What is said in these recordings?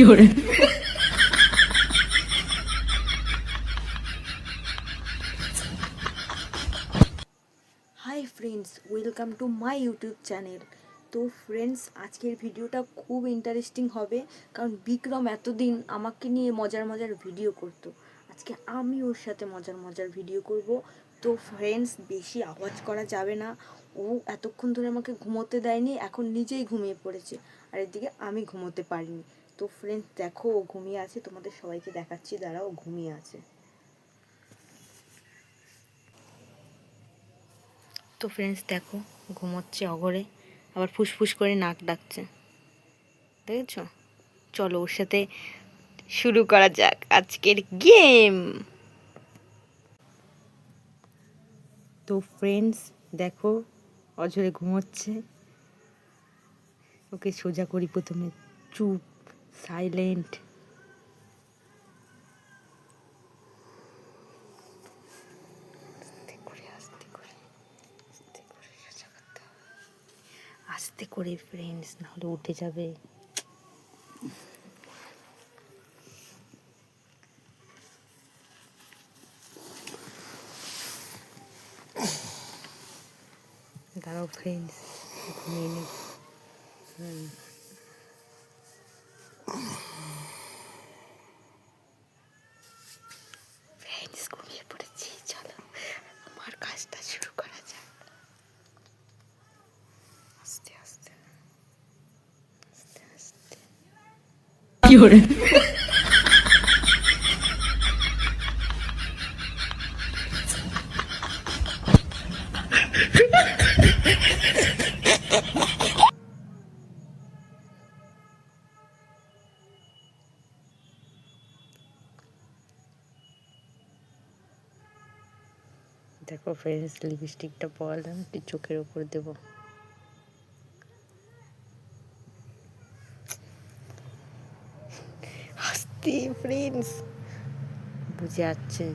有人，hi friends welcome to my YouTube channel তো friends আজকের ভিডিওটা খুব ইন্টারেস্টিং হবে কারণ বিক্রম এতদিন আমাকে নিয়ে মজার মজার ভিডিও করতো। আজকে আমি ওর সাথে মজার মজার ভিডিও করব। তো ফ্রেন্ডস বেশি আওয়াজ করা যাবে না। ও এতক্ষণ ধরে আমাকে ঘুমোতে দেয়নি এখন নিজেই ঘুমিয়ে পড়েছে। আর এদিকে আমি ঘুমোতে পারিনি। তো ফ্রেন্ডস দেখো, ও ঘুমিয়ে আছে, তোমাদের সবাইকে দেখাচ্ছি, দাঁড়াও, ঘুমিয়ে আছে। তো ফ্রেন্ডস দেখো, ঘুমোচ্ছে অগরে, আবার ফুসফুস করে নাক ডাকছে। দেখেছ? চলো, ওর সাথে শুরু করা যাক, আজকের গেম তো ফ্রেন্ডস দেখো অজরে ঘুমোচ্ছে। ওকে সোজা করি প্রথমে, চুপ সাইলেন্ট। আস্তে করে ফ্রেন্ডস নাহলে উঠে যাবে। দাঁড়াও ফ্রেন্ডস ঘুমিয়ে নি। ফ্রেন্ডস ঘুমিয়ে পড়েছি চলো আমার কাজটা শুরু করা যাক আস্তে আস্তে আস্তে আস্তে 有人，দেখো ফ্রেন্ডস লিপস্টিকটা পরালাম একটু চোখের ওপর দেবো। আস্তে ফ্রেন্ডস বুঝে যাচ্ছে।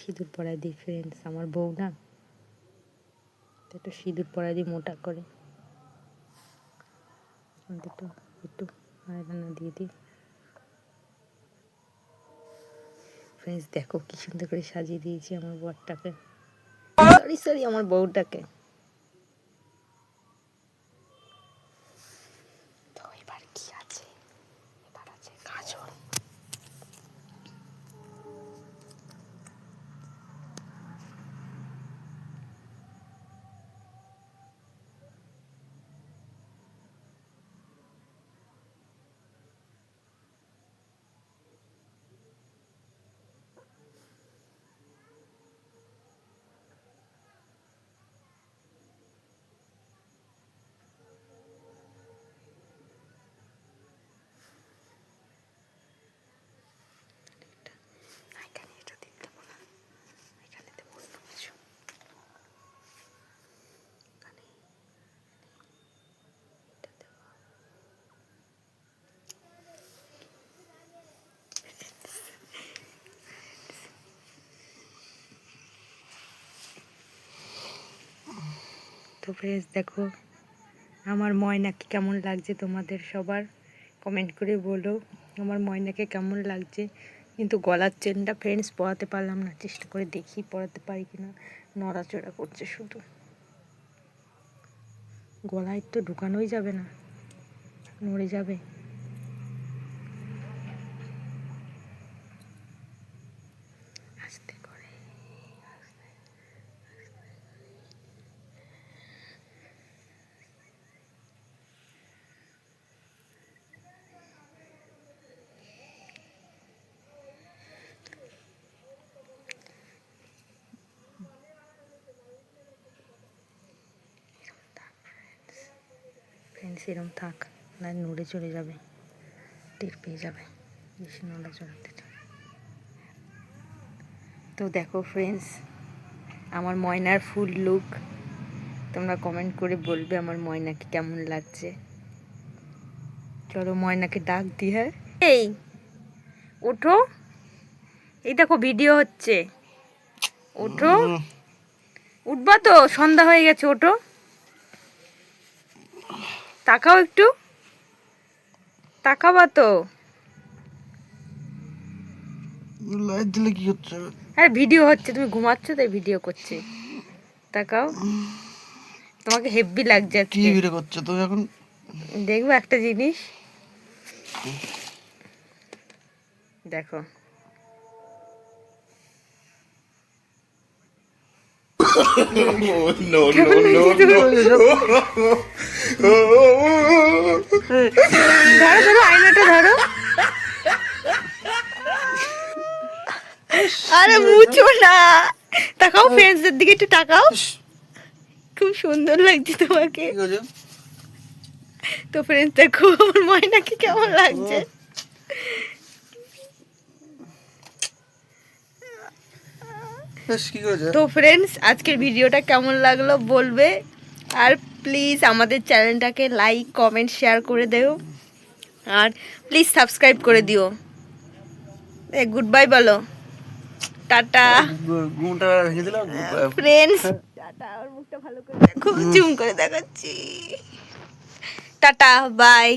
সিঁদুর পরায় দিই ফ্রেন্ডস আমার বউ না? একটু সিঁদুর পরায় দিয়ে মোটা করে। একটু একটু আয়রানা দিয়ে দিই। ফ্রেন্ডস দেখো কি সুন্দর করে সাজিয়ে দিয়েছি আমার বরটাকে। সরি সরি আমার বউটাকে তো এবার কি আছে এবার আছে গাজর না, এখানে এটা দিতে দেবো না এখানে দেবো অন্য কিছু এখানে এটা দেবো তো ফ্রেন্ডস, দেখো। আমার ময়নাকে কেমন লাগছে তোমাদের সবার কমেন্ট করে বলো। আমার ময়নাকে কেমন লাগছে? কিন্তু গলার চেনটা ফ্রেন্ডস পরাতে পারলাম না। চেষ্টা করে দেখি পড়াতে পারি কি না নড়াচড়া করছে শুধু। গলায় তো ঢুকানোই যাবে না। নড়ে যাবে। সেরম থাক না নড়ে চলে যাবে টের পেয়ে যাবে বেশি নড়া চড়াতে তো দেখো ফ্রেন্ডস আমার ময়নার ফুল লুক তোমরা কমেন্ট করে বলবে আমার ময়নাকে কেমন লাগছে। চলো ময়নাকে ডাক দি হ্যাঁ এই ওঠো। এই দেখো ভিডিও হচ্ছে। ওঠো। উঠবা তো সন্ধ্যা হয়ে গেছে ওঠো। তাকাও একটু। তাকাবা তো। লাইট দিলে কি হচ্ছে? আরে ভিডিও হচ্ছে তুমি ঘুমাচ্ছ তাই ভিডিও করছে। তাকাও। তোমাকে হেভি লাগছে কি ভিডিও করছ? তুমি এখন দেখব একটা জিনিস। দেখো। ধরো ধরো আয়নাটা ধরো। আরে মুছো না। তাকাও ফ্রেন্ডসদের দিকে একটু তাকাও। খুব সুন্দর লাগছে তোমাকে। তো ফ্রেন্ডস দেখো আমার ময়নাকে কেমন লাগছে বেশ কি করেছ তো ফ্রেন্ডস আজকের ভিডিওটা কেমন লাগল বলবে? আর প্লিজ আমাদের চ্যানেলটাকে লাইক কমেন্ট শেয়ার করে দেও। আর প্লিজ সাবস্ক্রাইব করে দিও। এ গুড বাই বলো। টাটা। Friends tata. মুখটা ভালো করে দেখো। জুম করে দেখাচ্ছি। Tata bye